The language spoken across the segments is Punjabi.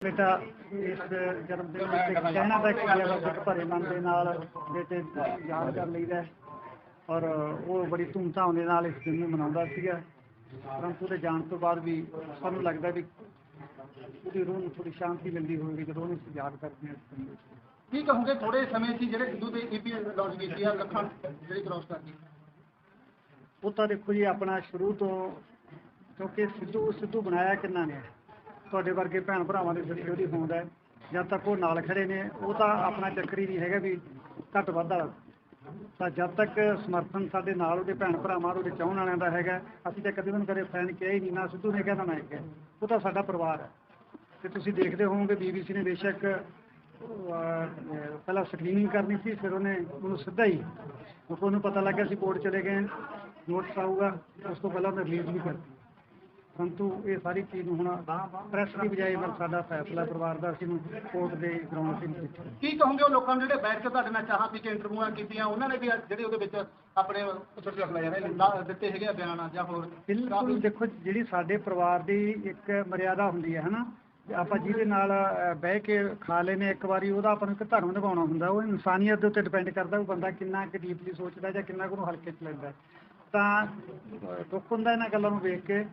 ਬੇਟਾ ਇਸ ਜਨਮ ਦਿਨ ਵਿੱਚ ਕਹਿਣਾ ਤਾਂ ਕਿ ਸਿੱਖ ਭਰੇ ਮਨ ਦੇ ਨਾਲ ਬੇਟੇ ਯਾਦ ਕਰ ਲਈਦਾ। ਔਰ ਉਹ ਬੜੀ ਧੂਮਧਾਮ ਦੇ ਨਾਲ ਇਸ ਦਿਨ ਨੂੰ ਮਨਾਉਂਦਾ ਸੀਗਾ। ਪਰੰਤੂ ਉਹਦੇ ਜਾਣ ਤੋਂ ਬਾਅਦ ਵੀ ਸਾਨੂੰ ਲੱਗਦਾ ਵੀ ਉਹਦੀ ਰੂਹ ਨੂੰ ਥੋੜੀ ਸ਼ਾਂਤੀ ਮਿਲਦੀ ਹੋਵੇਗੀ ਜਦੋਂ ਉਹਨੂੰ ਯਾਦ ਕਰਦੇ ਹਾਂ ਕੀ ਕਹੋਗੇ ਥੋੜੇ ਸਮੇਂ ਸੀ ਜਿਹੜੇ ਸਿੱਧੂ ਤੇ ਈਪੀ ਲਾਂਚ ਕੀਤੀ ਆ ਲੱਖਾਂ ਜਿਹੜੀ ਕ੍ਰੋਸ ਕਰਦੀ ਉਹ ਤਾਂ ਦੇਖੋ ਜੀ ਆਪਣਾ ਸ਼ੁਰੂ ਤੋਂ ਕਿਉਂਕਿ ਸਿੱਧੂ ਸਿੱਧੂ ਬਣਾਇਆ ਕਿੰਨਾ ਨੇ? ਤੁਹਾਡੇ ਵਰਗੇ ਭੈਣ ਭਰਾਵਾਂ ਦੇ ਜਿਹੜੀ ਉਹਦੀ ਹੋਂਦ ਹੈ। ਜਦ ਤੱਕ ਉਹ ਨਾਲ ਖੜੇ ਨੇ, ਉਹ ਤਾਂ ਆਪਣਾ ਚੱਕਰੀ ਨਹੀਂ ਹੈਗਾ ਵੀ ਘੱਟ ਵੱਧ ਵਾਲਾ। ਤਾਂ ਜਦ ਤੱਕ ਸਮਰਥਨ ਸਾਡੇ ਨਾਲ ਉਹਦੇ ਭੈਣ ਭਰਾਵਾਂ ਉਹਦੇ ਚਾਹਣ ਵਾਲਿਆਂ ਦਾ ਹੈਗਾ, ਅਸੀਂ ਤਾਂ ਕਦੇ ਵੀ ਕਦੇ ਫੈਨ ਕਿਹਾ ਹੀ ਨਹੀਂ, ਨਾ ਸਿੱਧੂ ਨੇ ਕਿਹਾ, ਨਾ ਮੈਂ ਕਿਹਾ। ਉਹ ਤਾਂ ਸਾਡਾ ਪਰਿਵਾਰ ਹੈ। ਤੇ ਤੁਸੀਂ ਦੇਖਦੇ ਹੋਵੋਗੇ, ਬੀਬੀਸੀ ਨੇ ਬੇਸ਼ੱਕ ਪਹਿਲਾਂ ਸਕਰੀਨਿੰਗ ਕਰਨੀ ਸੀ, ਫਿਰ ਉਹਨੇ ਉਹਨੂੰ ਸਿੱਧਾ ਹੀ ਕਿਉਂਕਿ ਉਹਨੂੰ ਪਤਾ ਲੱਗਿਆ ਸੀ ਕੋਰਟ ਚਲੇ ਗਏ ਨੋਟਿਸ ਆਊਗਾ, ਉਸ ਤੋਂ ਪਹਿਲਾਂ ਉਹਨੇ ਰਿਲੀਜ਼ ਵੀ ਕਰਤੀ। ਪਰੰਤੂ ਇਹ ਸਾਰੀ ਚੀਜ਼ ਨੂੰ ਹੁਣ ਪ੍ਰੈਸ ਦੀ ਬਜਾਏ ਫਿਰ ਸਾਡਾ ਫੈਸਲਾ ਪਰਿਵਾਰ ਦਾ ਅਸੀਂ ਨੂੰ ਕੋਰਟ ਦੇ ਗਰਾਊਂਡ ਤੇ ਕੀਤਾ ਕੀ ਕਹੋਗੇ ਉਹ ਲੋਕਾਂ ਨੂੰ ਜਿਹੜੇ ਬੈਠ ਕੇ ਤੁਹਾਡੇ ਨਾਲ ਚਾਹਾਂ ਪੀ ਕੇ ਇੰਟਰਵਿਊਆਂ ਕੀਤੀਆਂ ਉਹਨਾਂ ਨੇ ਵੀ ਜਿਹੜੇ ਉਹਦੇ ਵਿੱਚ ਆਪਣੇ ਛੋਟੇ ਰੱਖ ਲਿਆ ਯਾਰ ਦਿੱਤੇ ਹੈਗੇ ਬਿਆਨ ਜਾਂ ਹੋਰ? ਬਿਲਕੁਲ ਦੇਖੋ ਜਿਹੜੀ ਸਾਡੇ ਪਰਿਵਾਰ ਦੀ ਇੱਕ ਮਰਿਆਦਾ ਹੁੰਦੀ ਹੈ ਹਨਾ? ਆਪਾਂ ਜਿਹਦੇ ਨਾਲ ਬਹਿ ਕੇ ਖਾ ਲੈਨੇ ਇੱਕ ਵਾਰੀ ਉਹਦਾ ਆਪਾਂ ਨੂੰ ਇੱਕ ਧਰਮ ਨਿਭਾਉਣਾ ਹੁੰਦਾ। ਉਹ ਇਨਸਾਨੀਅਤ ਦੇ ਉੱਤੇ ਡਿਪੈਂਡ ਕਰਦਾ ਉਹ ਬੰਦਾ ਕਿੰਨਾ ਕੁ ਡੀਪਲੀ ਸੋਚਦਾ ਜਾਂ ਕਿੰਨਾ ਕੁ ਹਲਕੇ ਚ ਲੈਂਦਾ। ਤਾਂ ਦੁੱਖ ਹੁੰਦਾ ਇਹਨਾਂ ਗੱਲਾਂ ਨੂੰ ਵੇਖ ਕੇ।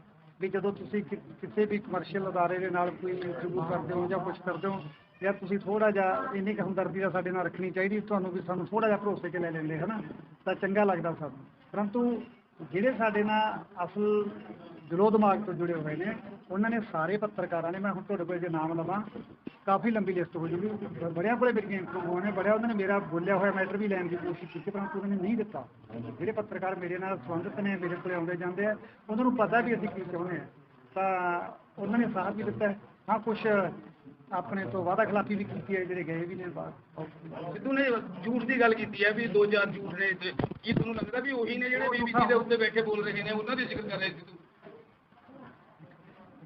ਵੀ ਜਦੋਂ ਤੁਸੀਂ ਕਿਸੇ ਵੀ ਕਮਰਸ਼ੀਅਲ ਅਦਾਰੇ ਦੇ ਨਾਲ ਕੋਈ ਇੰਟਰਵਿਊ ਕਰਦੇ ਹੋ ਜਾਂ ਕੁਝ ਕਰਦੇ ਹੋ, ਜਾਂ ਤੁਸੀਂ ਥੋੜਾ ਜਿਹਾ ਇੰਨੀ ਕੁ ਹਮਦਰਦੀ ਦਾ ਸਾਡੇ ਨਾਲ ਰੱਖਣੀ ਚਾਹੀਦੀ, ਤੁਹਾਨੂੰ ਵੀ ਸਾਨੂੰ ਥੋੜਾ ਜਿਹਾ ਭਰੋਸੇ 'ਚ ਲੈ ਲੈਂਦੇ, ਹਨਾ? ਤਾਂ ਚੰਗਾ ਲੱਗਦਾ ਸਾਨੂੰ। ਪਰੰਤੂ ਜਿਹੜੇ ਸਾਡੇ ਨਾਲ ਅਸਲ ਦਿਲੋਂ ਦਿਮਾਗ ਤੋਂ ਜੁੜੇ ਹੋਏ ਨੇ ਉਹਨਾਂ ਨੇ ਸਾਰੇ ਪੱਤਰਕਾਰਾਂ ਨੇ ਮੈਂ ਹੁਣ ਤੁਹਾਡੇ ਕੋਲ ਜੇ ਨਾਮ ਲਵਾਂ ਕਾਫੀ ਲੰਬੀ ਲਿਸਟ ਹੋ ਜੂਗੀ। ਬੜਿਆਂ ਕੋਲੇ ਮੇਰੀਆਂ ਇੰਟਰਵਿਊ ਨੇ ਬੜਿਆ ਉਹਨਾਂ ਨੇ ਮੇਰਾ ਬੋਲਿਆ ਹੋਇਆ ਮੈਟਰ ਵੀ ਲੈਣ ਦੀ ਕੋਸ਼ਿਸ਼ ਕੀਤੀ ਪਰੰਤੂ ਉਹਨਾਂ ਨੇ ਨਹੀਂ ਦਿੱਤਾ। ਜਿਹੜੇ ਪੱਤਰਕਾਰ ਮੇਰੇ ਨਾਲ ਸੰਬੰਧਿਤ ਨੇ ਮੇਰੇ ਕੋਲੇ ਆਉਂਦੇ ਜਾਂਦੇ ਆ ਉਹਨਾਂ ਨੂੰ ਪਤਾ ਵੀ ਅਸੀਂ ਕੀ ਚਾਹੁੰਦੇ ਆ। ਤਾਂ ਉਹਨਾਂ ਨੇ ਸਾਥ ਵੀ ਦਿੱਤਾ ਹੈ। ਕੁਝ ਆਪਣੇ ਤੋਂ ਵਾਅਦਾ ਖਿਲਾਫੀ ਵੀ ਕੀਤੀ ਹੈ ਜਿਹੜੇ ਗਏ ਵੀ ਨੇ ਬਾਹਰ। ਸਿੱਧੂ ਨੇ ਝੂਠ ਦੀ ਗੱਲ ਕੀਤੀ ਹੈ ਵੀ ਦੋ ਚਾਰ ਝੂਠ ਨੇ ਕੀ ਤੁਹਾਨੂੰ ਲੱਗਦਾ ਵੀ ਉਹੀ ਨੇ ਜਿਹੜੇ ਬੀਬੀਸੀ ਦੇ ਉੱਤੇ ਬੈਠੇ ਬੋਲ ਰਹੇ ਨੇ ਉਹਨਾਂ ਦੀ ਜ਼ਿਕਰ ਕਰ ਰਹੇ ਸਿੱਧੂ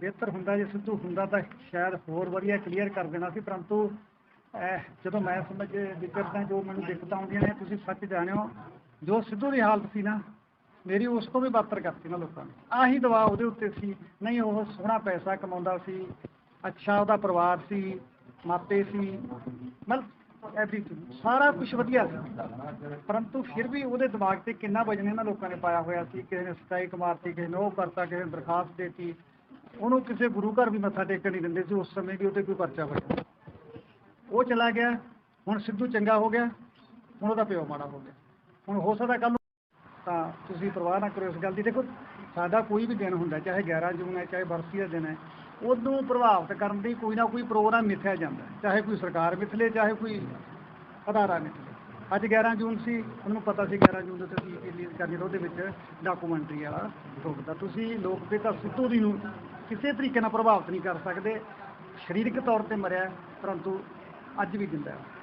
ਬਿਹਤਰ ਹੁੰਦਾ ਜੇ ਸਿੱਧੂ ਹੁੰਦਾ ਤਾਂ ਸ਼ਾਇਦ ਹੋਰ ਵਧੀਆ ਕਲੀਅਰ ਕਰ ਦੇਣਾ ਸੀ ਪਰੰਤੂ ਅਹ, ਜਦੋਂ ਮੈਂ ਸਮਝ ਵਿਚਰਦਾ ਜੋ ਮੈਨੂੰ ਦਿੱਕਤਾਂ ਆਉਂਦੀਆਂ ਨੇ ਤੁਸੀਂ ਸੱਚ ਜਾਣਿਓ ਜੋ ਸਿੱਧੂ ਦੀ ਹਾਲਤ ਸੀ ਨਾ ਮੇਰੀ ਉਸ ਤੋਂ ਵੀ ਬਦਤਰ ਕਰਤੀ ਨਾ ਲੋਕਾਂ ਨੇ। ਆਹੀ ਦਵਾ ਉਹਦੇ ਉੱਤੇ ਸੀ। ਨਹੀਂ ਉਹ ਸੋਹਣਾ ਪੈਸਾ ਕਮਾਉਂਦਾ ਸੀ ਅੱਛਾ ਉਹਦਾ ਪਰਿਵਾਰ ਸੀ ਮਾਪੇ ਸੀ ਮਤਲਬ ਐਵਰੀਥਿੰਗ ਸਾਰਾ ਕੁਝ ਵਧੀਆ ਸੀ। ਪਰੰਤੂ ਫਿਰ ਵੀ ਉਹਦੇ ਦਿਮਾਗ ਤੇ ਕਿੰਨਾ ਵਜਨ ਇਹਨਾਂ ਲੋਕਾਂ ਨੇ ਪਾਇਆ ਹੋਇਆ ਸੀ ਕਿਸੇ ਨੇ ਸਟ੍ਰਾਈਕ ਮਾਰਤੀ ਕਿਸੇ ਨੇ ਉਹ ਕਰਤਾ ਕਿਸੇ ਨੇ ਦਰਖਾਸਤ ਦੇਤੀ। ਉਹਨੂੰ ਕਿਸੇ ਗੁਰੂ ਘਰ ਵੀ ਮੱਥਾ ਟੇਕਣ ਨਹੀਂ ਦਿੰਦੇ ਸੀ, ਉਸ ਸਮੇਂ ਵੀ ਉਹਤੇ ਕੋਈ ਪਰਚਾ ਹੋਇਆ ਉਹ ਚਲਾ ਗਿਆ, ਹੁਣ ਸਿੱਧੂ ਚੰਗਾ ਹੋ ਗਿਆ, ਹੁਣ ਉਹਦਾ ਪਿਓ ਮਾੜਾ ਹੋ ਗਿਆ। ਹੁਣ ਹੋ ਸਕਦਾ ਕੱਲ ਤਾਂ ਤੁਸੀਂ ਪਰਵਾਹ ਨਾ ਕਰੋ ਇਸ ਗੱਲ ਦੀ। ਦੇਖੋ, ਸਾਡਾ ਕੋਈ ਵੀ ਦਿਨ ਹੁੰਦਾ, ਚਾਹੇ 11 ਜੂਨ ਹੈ, ਚਾਹੇ ਬਰਸੀ ਦਾ ਦਿਨ ਹੈ, ਉਹਨੂੰ ਪ੍ਰਭਾਵਿਤ ਕਰਨ ਲਈ ਕੋਈ ਨਾ ਕੋਈ ਪ੍ਰੋਗਰਾਮ ਮਿੱਥਿਆ ਜਾਂਦਾ ਚਾਹੇ ਕੋਈ ਸਰਕਾਰ ਮਿਥਲੇ, ਚਾਹੇ ਕੋਈ ਅਦਾਰਾ ਮਿਥਲੇ। ਅੱਜ 11 ਜੂਨ ਸੀ, ਉਹਨੂੰ ਪਤਾ ਸੀ 11 ਜੂਨ ਦੇ ਉੱਤੇ ਕੀ ਰਿਲੀਜ਼ ਕਰਨੀ ਤੇ ਉਹਦੇ ਵਿੱਚ ਡਾਕੂਮੈਂਟਰੀ ਵਾਲਾ ਰੋਕਦਾ ਤੁਸੀਂ ਲੋਕ ਪਿਤਾ ਸਿੱਧੂ ਦੀ ਨੂੰ ਕਿਸੇ ਤਰੀਕੇ ਨਾਲ ਪ੍ਰਭਾਵਿਤ ਨਹੀਂ ਕਰ ਸਕਦੇ, ਸਰੀਰਕ ਤੌਰ ਤੇ ਮਰਿਆ, ਪਰੰਤੂ ਅੱਜ ਵੀ ਜਿੰਦਾ ਹੈ।